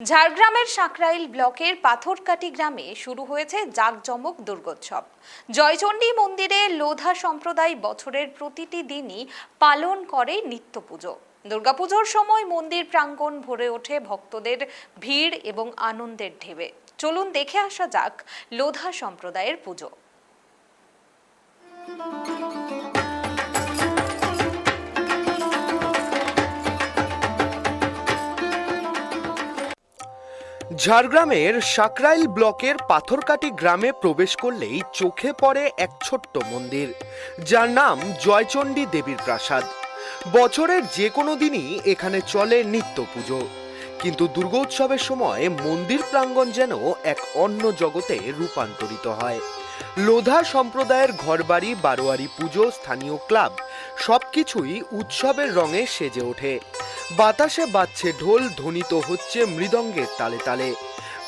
ঝাড়গ্রামের সাঁকরাইল ব্লকের পাথরকাটি গ্রামে শুরু হয়েছে জাঁকজমক দুর্গোৎসব। জয়চণ্ডী মন্দিরে লোধা সম্প্রদায় বছরের প্রতিটি দিনই পালন করে নিত্য পুজো দুর্গাপুজোর সময় মন্দির প্রাঙ্গণ ভরে ওঠে ভক্তদের ভিড় এবং আনন্দের ঢেবে। চলুন দেখে আসা যাক লোধা সম্প্রদায়ের পুজো। ঝাড়গ্রামের সাকরাইল ব্লকের পাথরকাটি গ্রামে প্রবেশ করলেই চোখে পড়ে এক ছোট্ট মন্দির, যার নাম জয়চণ্ডী দেবীর প্রাসাদ। বছরের যে কোনো দিনই এখানে চলে নিত্য পুজো। কিন্তু দুর্গোৎসবের সময় মন্দির প্রাঙ্গণ যেন এক অন্য জগতে রূপান্তরিত হয়। লোধা সম্প্রদায়ের ঘরবাড়ি, বারোয়ারি পুজো, স্থানীয় ক্লাব, সবকিছুই উৎসবের রঙে সেজে ওঠে। বাতাসে বাজছে ঢোল, ধ্বনিত হচ্ছে মৃদঙ্গের তালে তালে।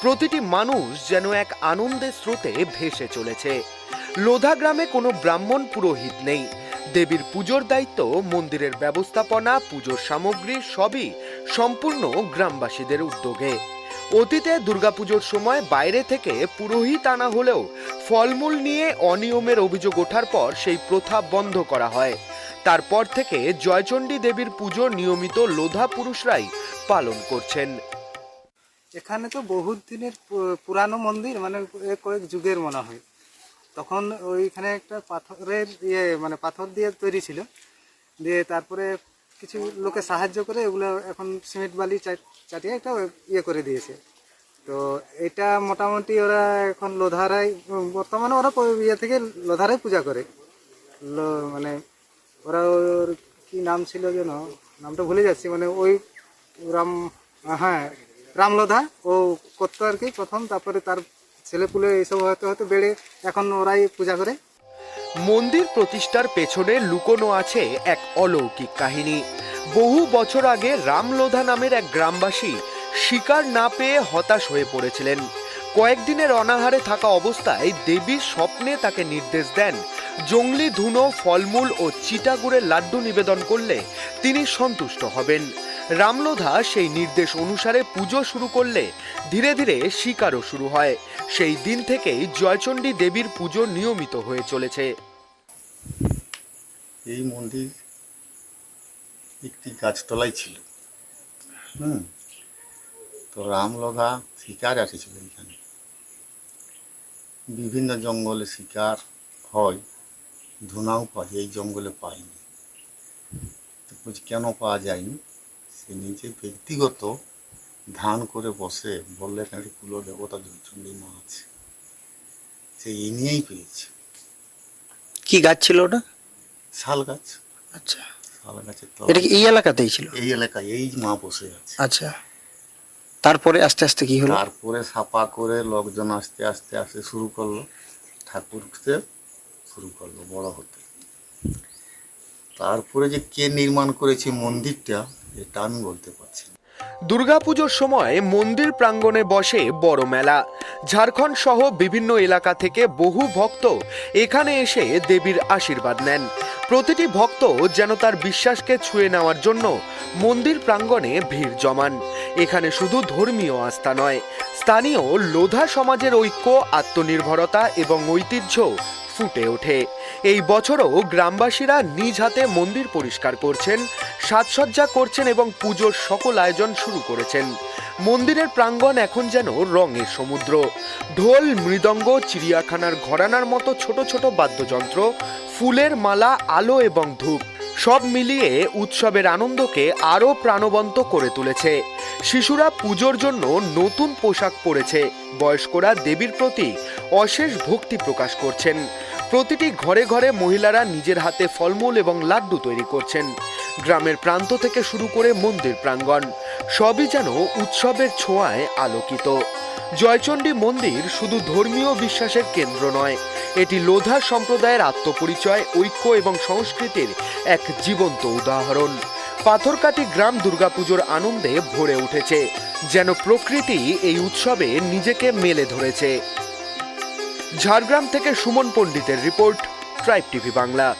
প্রতিটি মানুষ যেন এক আনন্দের স্রোতে ভেসে চলেছে। লোধা গ্রামে কোনো ব্রাহ্মণ পুরোহিত নেই। দেবীর পুজোর দায়িত্ব, মন্দিরের ব্যবস্থাপনা, পুজোর সামগ্রী সবই সম্পূর্ণ গ্রামবাসীদের উদ্যোগে। অতীতে দুর্গাপুজোর সময় বাইরে থেকে পুরোহিত আনা হলেও ফলমূল নিয়ে অনিয়মের অভিযোগ ওঠার পর সেই প্রথা বন্ধ করা হয়। তারপর থেকে জয়চণ্ডী দেবীর পুজো নিয়মিত লোধা পুরুষরাই পালন করছেন। এখানে তো বহুত দিনের পুরানো মন্দির মানে কয়েক যুগের মনে হয়। তখন ওইখানে একটা পাথরের ইয়ে মানে পাথর দিয়ে তৈরি ছিল। দিয়ে তারপরে কিছু লোকে সাহায্য করে এগুলো এখন সিমেন্ট বালি চাটিয়ে একটা ইয়ে করে দিয়েছে। তো এটা মোটামুটি ওরা এখন লোধারাই বর্তমানে ওরা ইয়ে থেকে লোধারাই পূজা করে। মানে ওরা ওর কি নাম ছিল যেন? নামটা ভুলে যাচ্ছি মানে ওই রাম হ্যাঁ রামলোধা, ও করতো আর কি প্রথম, তারপরে তার ছেলেপুলে এইসব হয়তো হয়তো বেড়ে এখন ওরাই পূজা করে। মন্দির প্রতিষ্ঠার পেছনে লুকোনো আছে এক অলৌকিক কাহিনী। বহু বছর আগে রামলোধা নামের এক গ্রামবাসী শিকার না পেয়ে হতাশ হয়ে পড়েছিলেন। কয়েকদিনের অনাহারে থাকা অবস্থায় দেবীর স্বপ্নে তাকে নির্দেশ দেন, জঙ্গলি ধুনো, ফলমূল ও চিটাগুড়ের লাড্ডু নিবেদন করলে তিনি সন্তুষ্ট হবেন। রামলোধা সেই নির্দেশ অনুসারে পুজো শুরু করলে ধীরে ধীরে শিকারও শুরু হয়। সেই দিন থেকেই জয়চণ্ডী দেবীর পুজো নিয়মিত হয়ে চলেছে। এই মন্দির একটি গাছতলায় ছিল। হুম তো রামলধা শিকার আসেছিল এখানে। বিভিন্ন জঙ্গলে শিকার হয় ধুনাও পাওয়া এই জঙ্গলে বলছি কেন পাওয়া যায়নি? সে নিজে ব্যক্তিগত ধান করে বসে বললে এখানে একটি কুলো দেবতা জয়চণ্ডী মা আছে। সে এই নিয়েই পেয়েছে। কি গাছ ছিল ওটা? শাল গাছ। আচ্ছা। শাল গাছের এটা কি এই এলাকাতেই ছিল? এই এলাকায় এই মা বসে আছে। আচ্ছা। তারপরে আস্তে আস্তে কি হলো? তারপরে সাপা করে লোকজন আস্তে আস্তে আস্তে শুরু করল। ঠাকুরকে শুরু করল বড় হতে। তারপরে যে কে নির্মাণ করেছে মন্দিরটা এটা আমি বলতে পারছি না। দুর্গাপুজোর সময় মন্দির প্রাঙ্গণে বসে বড় মেলা। ঝাড়খণ্ড সহ বিভিন্ন এলাকা থেকে বহু ভক্ত এখানে এসে দেবীর আশীর্বাদ নেন। প্রতিটি ভক্ত যেন তার বিশ্বাসকে ছুঁয়ে নেওয়ার জন্য মন্দির প্রাঙ্গণে ভিড় জমান। এখানে শুধু ধর্মীয় আস্থা নয়, স্থানীয় লোধা সমাজের ঐক্য, আত্মনির্ভরতা এবং ঐতিহ্য ফুটে ওঠে। এই বছরও গ্রামবাসীরা নিজ হাতে মন্দির পরিষ্কার করছেন, সাজসজ্জা করছেন এবং পুজোর সকল আয়োজন শুরু করেছেন। মন্দিরের প্রাঙ্গণ এখন যেন রঙের সমুদ্র। ঢোল, মৃদঙ্গ, চিড়িয়াখানার ঘরানার মতো ছোট ছোট বাদ্যযন্ত্র, ফুলের মালা, আলো এবং ধূপ, সব মিলিয়ে উৎসবের আনন্দকে আরও প্রাণবন্ত করে তুলেছে। শিশুরা পুজোর জন্য নতুন পোশাক পরেছে। বয়স্করা দেবীর প্রতি অশেষ ভক্তি প্রকাশ করছেন। প্রতিটি ঘরে ঘরে মহিলারা নিজের হাতে ফলমূল এবং লাড্ডু তৈরি করছেন। গ্রামের প্রান্ত থেকে শুরু করে মন্দির প্রাঙ্গণ, সবই যেন উৎসবের ছোঁয়ায় আলোকিত। জয়চণ্ডী মন্দির শুধু ধর্মীয় বিশ্বাসের কেন্দ্র নয়, এটি লোধা সম্প্রদায়ের আত্মপরিচয়, ঐক্য এবং সংস্কৃতির এক জীবন্ত উদাহরণ। পাথরকাটি গ্রাম দুর্গাপুজোর আনন্দে ভরে উঠেছে। যেন প্রকৃতি এই উৎসবে নিজেকে মেলে ধরেছে। ঝাড়গ্রাম থেকে সুমন পণ্ডিতের রিপোর্ট ট্রাইব টিভি বাংলা।